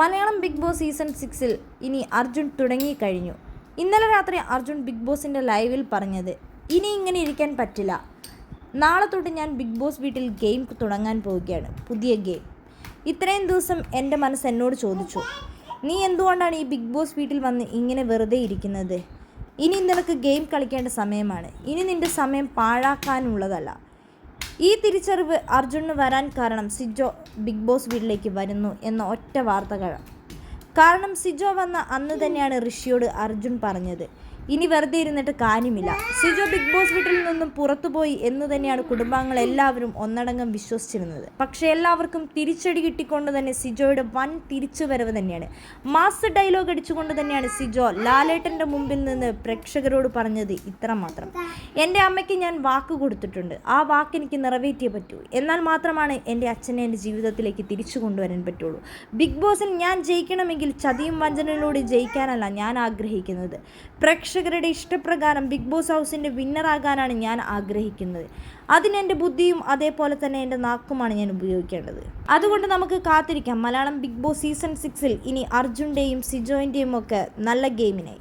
Malayalam big boss season സിക്സിൽ ഇനി അർജുൻ തുടങ്ങിക്കഴിഞ്ഞു. ഇന്നലെ രാത്രി അർജുൻ ബിഗ് ബോസിന്റെ ലൈവിൽ പറഞ്ഞത് ഇനി ഇങ്ങനെ ഇരിക്കാൻ പറ്റില്ല. നാളെ തൊട്ട് ഞാൻ ബിഗ് ബോസ് വീട്ടിൽ ഗെയിം തുടങ്ങാൻ പോവുകയാണ്. പുതിയ ഗെയിം. ഇത്രയും ദിവസം എന്റെ മനസ്സ് എന്നോട് ചോദിച്ചു നീ എന്തുകൊണ്ടാണ് ഈ ബിഗ് ബോസ് വീട്ടിൽ വന്ന് ഇങ്ങനെ വെറുതെ ഇരിക്കുന്നത്? ഇനി നിനക്ക് ഗെയിം കളിക്കേണ്ട സമയമാണ്. ഇനി നിന്റെ സമയം പാഴാക്കാനുള്ളതല്ല. ഈ തിരിച്ചറിവ് അർജുനന് വരാൻ കാരണം സിജോ ബിഗ് ബോസ് വീട്ടിലേക്ക് വരുന്നു എന്ന ഒറ്റ വാർത്തകൾ. കാരണം സിജോ വന്ന അന്ന് തന്നെയാണ് ഋഷിയോട് അർജുൻ പറഞ്ഞത്. ഇനി വെറുതെ ഇരുന്നിട്ട് കാര്യമില്ല. സിജോ ബിഗ് ബോസ് വീട്ടിൽ നിന്നും പുറത്തുപോയി എന്ന് തന്നെയാണ് കുടുംബാംഗങ്ങൾ എല്ലാവരും ഒന്നടങ്കം വിശ്വസിച്ചിരുന്നത്. പക്ഷേ എല്ലാവർക്കും തിരിച്ചടി കിട്ടിക്കൊണ്ട് തന്നെ സിജോയുടെ വൻ തിരിച്ചുവരവ് തന്നെയാണ്. മാസ് ഡയലോഗ് അടിച്ചുകൊണ്ട് തന്നെയാണ് സിജോ ലാലേട്ടന്റെ മുമ്പിൽ നിന്ന് പ്രേക്ഷകരോട് പറഞ്ഞത് ഇത്ര മാത്രം എന്റെ അമ്മയ്ക്ക് ഞാൻ വാക്ക് കൊടുത്തിട്ടുണ്ട്. ആ വാക്ക് എനിക്ക് നിറവേറ്റിയേ പറ്റൂ. എന്നാൽ മാത്രമാണ് എന്റെ അച്ഛനെ എന്റെ ജീവിതത്തിലേക്ക് തിരിച്ചു കൊണ്ടുവരാൻ പറ്റുള്ളൂ. ബിഗ് ബോസിൽ ഞാൻ ജയിക്കണമെങ്കിൽ ചതിയും വഞ്ചനയിലൂടെ ജയിക്കാനല്ല ഞാൻ ആഗ്രഹിക്കുന്നത്. പ്രേക്ഷകരുടെ ഇഷ്ടപ്രകാരം ബിഗ് ബോസ് ഹൗസിന്റെ വിന്നറാകാനാണ് ഞാൻ ആഗ്രഹിക്കുന്നത്. അതിന് എന്റെ ബുദ്ധിയും അതേപോലെ തന്നെ എന്റെ നാക്കുമാണ് ഞാൻ ഉപയോഗിക്കേണ്ടത്. അതുകൊണ്ട് നമുക്ക് കാത്തിരിക്കാം. മലയാളം ബിഗ് ബോസ് സീസൺ സിക്സിൽ ഇനി അർജുന്റെയും സിജോയിന്റെയും ഒക്കെ നല്ല ഗെയിമിനായി